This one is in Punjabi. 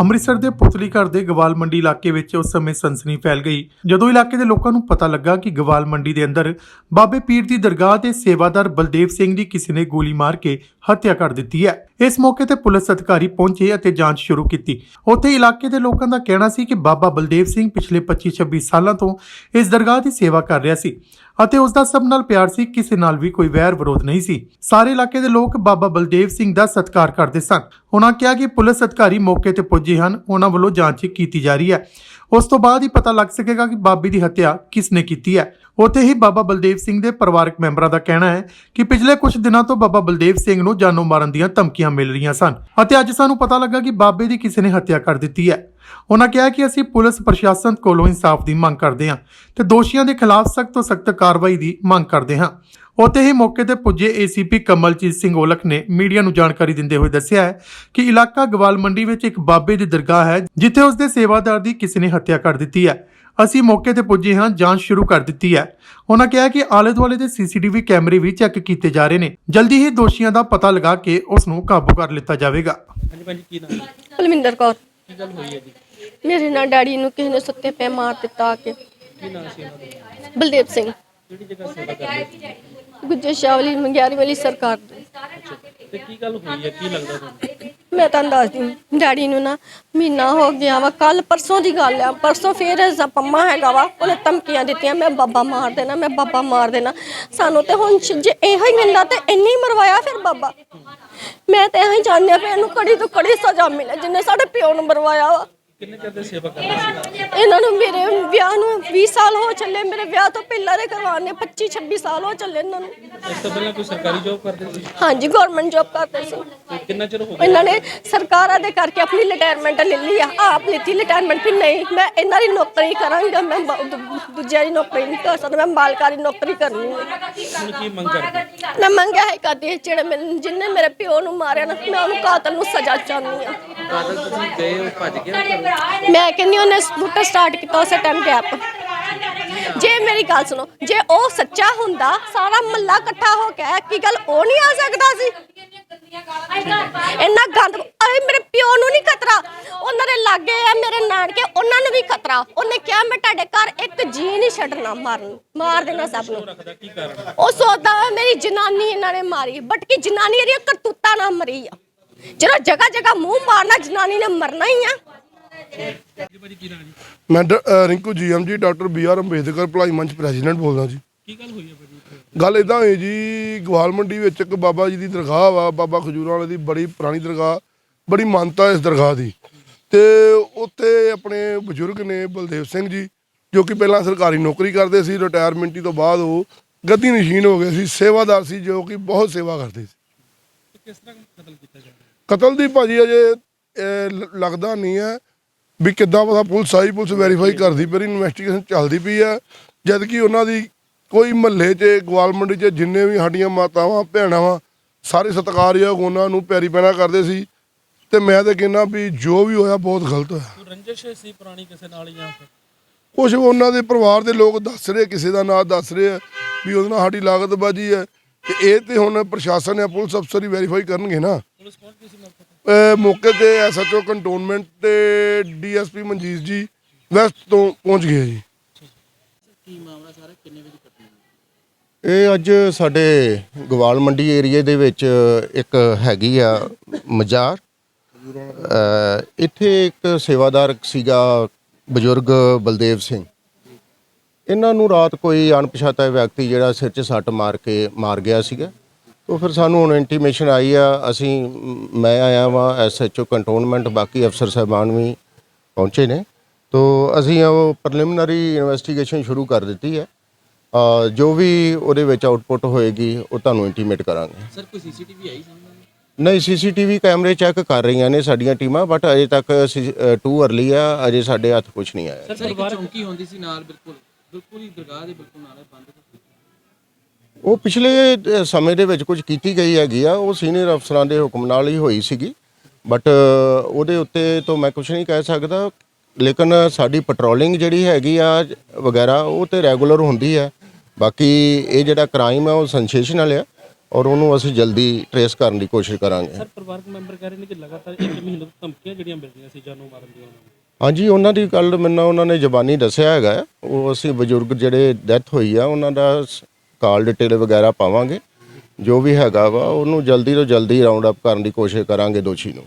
ਅੰਮ੍ਰਿਤਸਰ ਦੇ ਪੁਤਲੀ ਘਰ ਦੇ ਗਵਾਲ ਮੰਡੀ ਇਲਾਕੇ ਵਿੱਚ ਉਸ ਸਮੇਂ ਸਨਸਨੀ ਫੈਲ ਗਈ। ਜਦੋਂ ਇਲਾਕੇ ਦੇ ਲੋਕਾਂ ਨੂੰ ਪਤਾ ਲੱਗਾ ਕਿ ਗਵਾਲ ਮੰਡੀ ਦੇ ਅੰਦਰ ਬਾਬੇ ਪੀਰ ਦੀ ਦਰਗਾਹ ਤੇ ਸੇਵਾਦਾਰ ਬਲਦੇਵ ਸਿੰਘ ਦੀ ਕਿਸੇ ਨੇ ਗੋਲੀ ਮਾਰ ਕੇ ਹੱਤਿਆ ਕਰ ਦਿੱਤੀ ਹੈ, ਇਸ ਮੌਕੇ ਤੇ ਪੁਲਿਸ ਅਧਿਕਾਰੀ ਪਹੁੰਚੇ ਅਤੇ ਜਾਂਚ ਸ਼ੁਰੂ ਕੀਤੀ। ਉੱਥੇ ਇਲਾਕੇ ਦੇ ਲੋਕਾਂ ਦਾ ਕਹਿਣਾ ਸੀ ਕਿ ਬਾਬਾ ਬਲਦੇਵ ਸਿੰਘ ਪਿਛਲੇ 25-26 ਸਾਲਾਂ ਤੋਂ ਇਸ ਦਰਗਾਹ ਦੀ ਸੇਵਾ ਕਰ ਰਿਹਾ ਸੀ ਅਤੇ ਉਸ ਦਾ ਸਭ ਨਾਲ ਪਿਆਰ ਸੀ, ਕਿਸੇ ਨਾਲ ਵੀ ਕੋਈ ਵੈਰ ਵਿਰੋਧ ਨਹੀਂ ਸੀ। ਸਾਰੇ ਇਲਾਕੇ ਦੇ ਲੋਕ ਬਾਬਾ ਬਲਦੇਵ ਸਿੰਘ ਦਾ ਸਤਿਕਾਰ ਕਰਦੇ ਸਨ। ਉਹਨਾਂ ਕਿਹਾ ਕਿ ਪੁਲਿਸ ਅਧਿਕਾਰੀ ਮੌਕੇ ਤੇ ਪੁੱਜੇ ਹਨ। ਉਹਨਾਂ ਵੱਲੋਂ ਜਾਂਚ ਕੀਤੀ ਜਾ ਰਹੀ ਹੈ। ਉਸ ਤੋਂ ਬਾਅਦ ਹੀ ਪਤਾ ਲੱਗ ਸਕੇਗਾ ਕਿ ਬਾਬੇ ਦੀ ਹੱਤਿਆ ਕਿਸ ਨੇ ਕੀਤੀ ਹੈ। ਉੱਥੇ ਹੀ ਬਾਬਾ ਬਲਦੇਵ ਸਿੰਘ ਦੇ ਪਰਿਵਾਰਕ ਮੈਂਬਰਾਂ ਦਾ ਕਹਿਣਾ ਹੈ ਕਿ ਪਿਛਲੇ ਕੁਝ ਦਿਨਾਂ ਤੋਂ ਬਾਬਾ ਬਲਦੇਵ ਸਿੰਘ ਨੂੰ ਜਾਨੋਂ ਮਾਰਨ ਦੀਆਂ ਧਮਕੀਆਂ ਮਿਲ ਰਹੀਆਂ ਸਨ ਅਤੇ ਅੱਜ ਸਾਨੂੰ ਪਤਾ ਲੱਗਾ ਕਿ ਬਾਬੇ ਦੀ ਕਿਸੇ ਨੇ ਹੱਤਿਆ ਕਰ ਦਿੱਤੀ ਹੈ। ਉਹਨਾਂ ਕਿਹਾ ਕਿ ਅਸੀਂ ਪੁਲਿਸ ਪ੍ਰਸ਼ਾਸਨ ਕੋਲੋਂ ਇਨਸਾਫ ਦੀ ਮੰਗ ਕਰਦੇ ਹਾਂ ਤੇ ਦੋਸ਼ੀਆਂ ਦੇ ਖਿਲਾਫ ਸਖਤ ਤੋਂ ਸਖਤ ਕਾਰਵਾਈ ਦੀ ਮੰਗ ਕਰਦੇ ਹਾਂ। ਉੱਥੇ ਹੀ ਮੌਕੇ ਤੇ ਪੁੱਜੇ ਏਸੀਪੀ ਕਮਲਜੀਤ ਸਿੰਘ ਔਲਖ ਨੇ ਮੀਡੀਆ ਨੂੰ ਜਾਣਕਾਰੀ ਦਿੰਦੇ ਹੋਏ ਦੱਸਿਆ ਹੈ ਕਿ ਇਲਾਕਾ ਗਵਾਲ ਮੰਡੀ ਵਿੱਚ ਇੱਕ ਬਾਬੇ ਦੀ ਦਰਗਾਹ ਹੈ ਜਿੱਥੇ ਉਸ ਦੇ ਸੇਵਾਦਾਰ ਦੀ ਕਿਸੇ ਨੇ ਹੱਤਿਆ ਕਰ ਦਿੱਤੀ ਹੈ। ਅਸੀਂ ਮੌਕੇ ਤੇ ਪੁੱਜੇ ਹਾਂ ਜਾਂਚ ਸ਼ੁਰੂ ਕਰ ਦਿੱਤੀ ਹੈ। ਉਹਨਾਂ ਕਿਹਾ ਕਿ ਆਲੇ ਦੁਆਲੇ ਦੇ ਸੀਸੀਟੀਵੀ ਕੈਮਰੇ ਵੀ ਚੈੱਕ ਕੀਤੇ ਜਾ ਰਹੇ ਨੇ। ਜਲਦੀ ਹੀ ਦੋਸ਼ੀਆਂ ਦਾ ਪਤਾ ਲਗਾ ਕੇ ਉਸ ਨੂੰ ਕਾਬੂ ਕਰ ਲਿੱਤਾ ਜਾਵੇਗਾ। ਹਾਂਜੀ ਭਾਜੀ ਕੀ ਨਾਮ ਹੈ? ਕੁਲਵਿੰਦਰ ਕੌਰ। ਕੀ ਗੱਲ ਹੋਈ ਹੈ ਜੀ? ਮੇਰੇ ਨਾਲ ਡੈਡੀ ਨੂੰ ਕਿਸੇ ਨੇ ਸੁੱਤੇ ਪੈ ਮਾਰ ਦਿੱਤਾ ਆ ਕੇ। ਕੀ ਨਾਮ ਸੀ ਉਹਨਾਂ ਦਾ? ਬਲਦੇਵ ਸਿੰਘ। ਕਿਹੜੀ ਜਗ੍ਹਾ ਸੇਵਾ ਕਰਦੇ ਸੀ? ਗੁੱਜਰ ਸ਼ਾਵਲੀ ਮੰਗਿਆਰੀ ਵਾਲੀ ਸਰਕਾਰ ਦੀ। ਤੇ ਕੀ ਗੱਲ ਹੋਈ ਹੈ? ਕੀ ਲੱਗਦਾ ਤੁਹਾਨੂੰ? ਮੈਂ ਤੁਹਾਨੂੰ ਦੱਸਦੀ ਡੈਡੀ ਨੂੰ ਨਾ ਮਹੀਨਾ ਹੋ ਗਿਆ ਵਾ ਕੱਲ ਪਰਸੋਂ ਦੀ ਗੱਲ ਆ। ਪਰਸੋਂ ਫੇਰ ਇਸਦਾ ਪੰਮਾ ਹੈਗਾ ਵਾ ਉਹਨੇ ਧਮਕੀਆਂ ਦਿੱਤੀਆਂ ਮੈਂ ਬਾਬਾ ਮਾਰ ਦੇਣਾ ਮੈਂ ਬਾਬਾ ਮਾਰ ਦੇਣਾ। ਸਾਨੂੰ ਤੇ ਹੁਣ ਸ਼- ਜੇ ਇਹੋ ਹੀ ਮਿਲਦਾ ਤੇ ਇੰਨੀ ਮਰਵਾਇਆ ਫਿਰ ਬਾਬਾ। ਮੈਂ ਤੇ ਇਹੋ ਹੀ ਚਾਹੁੰਦੀ ਪਿਆ ਇਹਨੂੰ ਕੜੀ ਤੋਂ ਕੜੀ ਸਜ਼ਾ ਮਿਲੇ ਜਿੰਨੇ ਸਾਡੇ ਪਿਓ ਨੂੰ ਮਰਵਾਇਆ ਵਾ। ਕਿੰਨੇ ਚਿਰ ਦੇ ਸੇਵਾ ਕਰਦੇ ਸੀ? ਇਹਨਾਂ ਨੂੰ ਮੇਰੇ ਵਿਆਹ ਨੂੰ 20 ਸਾਲ ਹੋ ਚੱਲੇ ਮੇਰੇ ਵਿਆਹ ਤੋਂ ਪਹਿਲਾਂ ਦੇ ਕਰਵਾਉਣੇ 25 26 ਸਾਲ ਹੋ ਚੱਲੇ ਇਹਨਾਂ ਨੂੰ। ਇਸ ਤੋਂ ਪਹਿਲਾਂ ਕੋਈ ਸਰਕਾਰੀ ਜੋਬ ਕਰਦੇ ਸੀ? ਹਾਂਜੀ ਗਵਰਨਮੈਂਟ ਜੌਬ ਕਰਦੇ ਸੀ। ਕਿੰਨਾ ਚਿਰ ਹੋ ਗਿਆ? ਇਹਨਾਂ ਨੇ ਸਰਕਾਰਾਂ ਦੇ ਕਰਕੇ ਆਪਣੀ ਰਿਟਾਇਰਮੈਂਟ ਲੈ ਲਈ ਆ ਆਪ ਲਿੱਤੀ ਰਿਟਾਇਰਮੈਂਟ ਵੀ ਨਹੀਂ। ਮੈਂ ਇਹਨਾਂ ਦੀ ਨੌਕਰੀ ਕਰਾਂਗਾ ਮੈਂ ਦੂ- ਦੂਜਿਆਂ ਦੀ ਨੌਕਰੀ ਨਹੀਂ ਕਰ ਸਕਦਾ ਮੈਂ ਮਾਲਕਾਰੀ ਨੌਕਰੀ ਕਰਨੀ ਹੈ ਕੀ ਮੰਗ ਕਰਦੇ? ਮੈਂ ਮੰਗਿਆ ਹੈ ਕਦੇ ਜਿਹੜੇ ਮੈਨੂੰ ਜਿੰਨੇ ਮੇਰੇ ਪਿਓ ਨੂੰ ਮਾਰਿਆ ਨਾ ਮੈਂ ਉਹਨੂੰ ਕਾਤਲ ਨੂੰ ਸਜ਼ਾ ਚਾਹੁੰਦੀ ਆ। ਕਾਦਲ ਤੁਸੀਂ ਗਏ ਉਹ ਭੱਜ ਗਿਆ ਮੈਂ ਕਹਿੰਦੀ ਉਹਨੇ ਸਕੂਟਰ ਸਟਾਰਟ ਕੀਤਾ ਉਸੇ ਟਾਈਮ ਗੈਪ ਜੇ ਮੇਰੀ ਗੱਲ ਸੁਣੋ ਜੇ ਉਹ ਸੱਚਾ ਹੁੰਦਾ ਸਾਰਾ ਮੱਲਾ ਇਕੱਠਾ ਹੋ ਕੇ ਕੀ ਗੱਲ ਉਹ ਨਹੀਂ ਆ ਸਕਦਾ ਸੀ? ਇੰਨਾ ਗੰਦ ਅਰੇ ਮੇਰੇ ਪਿਓ ਨੂੰ ਨਹੀਂ ਖਤਰਾ। ਉਹਨਾਂ ਦੇ ਲਾਗੇ ਆ ਮੇਰੇ ਨਾਨਕੇ ਉਹਨਾਂ ਨੂੰ ਵੀ ਖਤਰਾ। ਉਹਨੇ ਕਿਹਾ ਮੈਂ ਤੁਹਾਡੇ ਘਰ ਇੱਕ ਜੀ ਨਹੀਂ ਛੱਡਣਾ ਮਾਰਨ ਮਾਰ ਦੇਣਾ ਸਭ ਨੂੰ। ਉਹ ਸੋਚਦਾ ਵਾ ਮੇਰੀ ਜਨਾਨੀ ਇਹਨਾਂ ਨੇ ਮਾਰੀ ਬਟ ਕਿ ਜਨਾਨੀ ਇਹਦੀ ਕਰਤੂਤਾਂ ਨਾਲ ਮਰੀ ਆ। ਜਿਹੜਾ ਜਗ੍ਹਾ ਜਗ੍ਹਾ ਮੂੰਹ ਮਾਰਨਾ ਜਨਾਨੀ ਨੇ ਮਰਨਾ ਹੀ ਆ। ਜੀ ਭਾਜੀ ਕੀ ਨਾਮ ਜੀ ਮੈਂ ਡ- ਅ, Rinku GM ji doctor B R Ambedkar ਭਲਾਈ ਮੰਚ ਪ੍ਰੈਜ਼ੀਡੈਂਟ ਬੋਲਦਾ ਜੀ। ਕੀ ਗੱਲ ਹੋਈ ਹੈ ਭਾਜੀ ਇੱਥੇ? ਗੱਲ ਇਦਾਂ ਹੋਈ ਜੀ ਗਵਾਲ ਮੰਡੀ ਵਿੱਚ ਇੱਕ ਬਾਬਾ ਜੀ ਦੀ ਦਰਗਾਹ ਵਾ ਬਾਬਾ ਖਜੂਰਾਂ ਵਾਲੇ ਦੀ ਬੜੀ ਪੁਰਾਣੀ ਦਰਗਾਹ ਬੜੀ ਮਾਨਤਾ ਇਸ ਦਰਗਾਹ ਦੀ। ਤੇ ਉੱਥੇ ਆਪਣੇ ਬਜ਼ੁਰਗ ਨੇ ਬਲਦੇਵ ਸਿੰਘ ਜੀ ਜੋ ਕਿ ਪਹਿਲਾਂ ਸਰਕਾਰੀ ਨੌਕਰੀ ਕਰਦੇ ਸੀ ਰਿਟਾਇਰਮੈਂਟੀ ਤੋਂ ਬਾਅਦ ਉਹ ਗੱਦੀ ਨਸ਼ੀਨ ਹੋ ਗਏ ਸੀ ਸੇਵਾਦਾਰ ਸੀ ਜੋ ਕਿ ਬਹੁਤ ਸੇਵਾ ਕਰਦੇ ਸੀ। ਤੇ ਕਿਸ ਤਰ੍ਹਾਂ ਕਤਲ ਕੀਤਾ ਜਾ ਰਿਹਾ ਕਤਲ ਦੀ ਭਾਜੀ ਅਜੇ ਲੱਗਦਾ ਨਹੀਂ ਹੈ ਵੀ ਕਿੱਦਾਂ ਪਤਾ ਪੁਲਿਸ ਆਈ ਪੁਲਿਸ ਵੈਰੀਫਾਈ ਕਰਦੀ ਪਈ ਇਨਵੈਸਟੀਗੇਸ਼ਨ ਚੱਲਦੀ ਪਈ ਹੈ। ਜਦ ਕਿ ਉਹਨਾਂ ਦੀ ਕੋਈ ਮਹੱਲੇ 'ਚ ਗਵਾਲ ਮੰਡੀ 'ਚ ਜਿੰਨੇ ਵੀ ਸਾਡੀਆਂ ਮਾਤਾਵਾਂ ਭੈਣਾਂ ਵਾ ਸਾਰੇ ਸਤਿਕਾਰਯੋਗ ਉਹਨਾਂ ਨੂੰ ਪਿਆਰੀ ਪੈਣਾ ਕਰਦੇ ਸੀ। ਤੇ ਮੈਂ ਤਾਂ ਕਹਿੰਦਾ ਵੀ ਜੋ ਵੀ ਹੋਇਆ ਬਹੁਤ ਗਲਤ ਹੋਇਆ। ਰੰਜਿਸ਼ ਸੀ ਪੁਰਾਣੀ ਕਿਸੇ ਨਾਲ ਜਾਂ ਫਿਰ? ਕੁਝ ਉਹਨਾਂ ਦੇ ਪਰਿਵਾਰ ਦੇ ਲੋਕ ਦੱਸ ਰਹੇ ਕਿਸੇ ਦਾ ਨਾਂ ਦੱਸ ਰਹੇ ਆ ਵੀ ਉਹਦੇ ਨਾਲ ਸਾਡੀ ਲਾਗਤ ਬਾਜੀ ਹੈ। ਤੇ ਇਹ ਤੇ ਹੁਣ ਪ੍ਰਸ਼ਾਸਨ ਜਾਂ ਪੁਲਿਸ ਅਫਸਰ ਹੀ ਵੈਰੀਫਾਈ ਕਰਨਗੇ ਨਾ। ਪੁਲਿਸ ਪਹੁੰਚ ਗਈ ਸੀ ਮੌਕੇ ਤੇ? ਅਹ ਮੌਕੇ ਤੇ ਐਸਐਚਓ ਕੰਟੋਨਮੈਂਟ ਤੇ ਡੀਐਸਪੀ ਮਨਜੀਤ ਜੀ ਵੈਸਟ ਤੋਂ ਪਹੁੰਚ ਗਏ ਜੀ। ਕੀ ਮਾਮਲਾ ਸਾਰਾ? ਕਿੰਨੇ ਵਜੇ ਘਟਨਾ ਇਹ ਅੱਜ ਸਾਡੇ ਗਵਾਲ ਮੰਡੀ ਏਰੀਏ ਦੇ ਵਿੱਚ ਇੱਕ ਹੈਗੀ ਆ ਮਜ਼ਾਰ। ਅ, ਇੱਥੇ ਇੱਕ ਸੇਵਾਦਾਰ ਸੀਗਾ ਬਜ਼ੁਰਗ ਬਲਦੇਵ ਸਿੰਘ। ਇਹਨਾਂ ਨੂੰ ਰਾਤ ਕੋਈ ਅਣਪਛਾਤਾ ਵਿਅਕਤੀ ਜਿਹੜਾ ਸਿਰ 'ਚ ਸੱਟ ਮਾਰ ਕੇ ਮਾਰ ਗਿਆ ਸੀਗਾ। ਉਹ ਫਿਰ ਸਾਨੂੰ ਹੁਣ ਇੰਟੀਮੇਸ਼ਨ ਆਈ ਆ ਅਸੀਂ ਮ, ਆਇਆ ਵਾਂ ਐਸਐਚਓ ਕੰਟੋਨਮੈਂਟ ਬਾਕੀ ਅਫਸਰ ਸਾਹਿਬਾਨ ਵੀ ਪਹੁੰਚੇ ਨੇ। ਤੋ ਅਸੀਂ ਉਹ ਪ੍ਰੀਲਿਮਿਨਰੀ ਇਨਵੈਸਟੀਗੇਸ਼ਨ ਸ਼ੁਰੂ ਕਰ ਦਿੱਤੀ ਹੈ। ਜੋ ਵੀ ਉਹਦੇ ਵਿੱਚ ਆਉਟਪੁੱਟ ਹੋਏਗੀ ਉਹ ਤੁਹਾਨੂੰ ਇੰਟੀਮੇਟ ਕਰਾਂਗੇ। ਸਰ ਕੋਈ ਸੀਸੀਟੀਵੀ ਆਈ ਸਾਹਮਣੇ? ਨਹੀਂ ਸੀਸੀਟੀਵੀ ਕੈਮਰੇ ਚੈੱਕ ਕਰ ਰਹੀਆਂ ਨੇ ਸਾਡੀਆਂ ਟੀਮਾਂ ਬਟ ਅਜੇ ਤੱਕ ਟੂ ਅਰਲੀ ਆ ਅਜੇ ਸਾਡੇ ਹੱਥ ਕੁਝ ਨਹੀਂ ਆਇਆ। ਸਰ ਪਰਿਵਾਰ ਚੌਂਕੀ ਹੁੰਦੀ ਸੀ ਨਾਲ ਬਿਲਕੁਲ ਬਿਲਕੁਲ ਹੀ ਦਰਗਾਹ ਦੇ ਬਿਲਕੁਲ ਨਾਲ ਬੰਦ ਉਹ ਪਿਛਲੇ ਸਮੇਂ ਦੇ ਵਿੱਚ ਕੁਝ ਕੀਤੀ ਗਈ ਹੈਗੀ ਆ ਉਹ ਸੀਨੀਅਰ ਅਫਸਰਾਂ ਦੇ ਹੁਕਮ ਨਾਲ ਹੀ ਹੋਈ ਸੀਗੀ। ਬਟ ਉਹਦੇ ਉੱਤੇ ਤੋਂ ਮੈਂ ਕੁਝ ਨਹੀਂ ਕਹਿ ਸਕਦਾ। ਲੇਕਿਨ ਸਾਡੀ ਪੈਟਰੋਲਿੰਗ ਜਿਹੜੀ ਹੈਗੀ ਆ ਵਗੈਰਾ ਉਹ ਤੇ ਰੈਗੂਲਰ ਹੁੰਦੀ ਹੈ। ਬਾਕੀ ਇਹ ਜਿਹੜਾ ਕ੍ਰਾਈਮ ਹੈ ਉਹ ਸੈਂਸੇਸ਼ਨਲ ਹੈ ਔਰ ਉਹਨੂੰ ਅਸੀਂ ਜਲਦੀ ਟਰੇਸ ਕਰਨ ਦੀ ਕੋਸ਼ਿਸ਼ ਕਰਾਂਗੇ। ਸਰ ਪਰਿਵਾਰਕ ਮੈਂਬਰ ਕਹਿ ਰਹੇ ਨੇ ਕਿ ਲਗਾਤਾਰ ਇੱਕ ਮਹੀਨੇ ਤੋਂ ਧਮਕੀਆਂ ਜਿਹੜੀਆਂ ਮਿਲ ਰਹੀਆਂ ਸੀ ਜਾਨੋਂ ਮਾਰਨ ਦੀਆਂ ਉਹਨਾਂ ਨੂੰ। ਹਾਂਜੀ ਉਹਨਾਂ ਦੀ ਗੱਲ ਮੈਨੂੰ ਉਹਨਾਂ ਨੇ ਜ਼ਬਾਨੀ ਦੱਸਿਆ ਹੈਗਾ। ਉਹ ਅਸੀਂ ਬਜ਼ੁਰਗ ਜਿਹੜੇ ਡੈਥ ਹੋਈ ਆ ਉਹਨਾਂ ਦਾ ਕਾਲ ਡਿਟੇਲ ਵਗੈਰਾ ਪਾਵਾਂਗੇ। ਜੋ ਵੀ ਹੈਗਾ ਵਾ, ਉਹਨੂੰ ਜਲਦੀ ਤੋਂ ਜਲਦੀ ਰਾਉਂਡ ਅਪ ਕਰਨ ਦੀ ਕੋਸ਼ਿਸ਼ ਕਰਾਂਗੇ ਦੋਸ਼ੀ ਨੂੰ।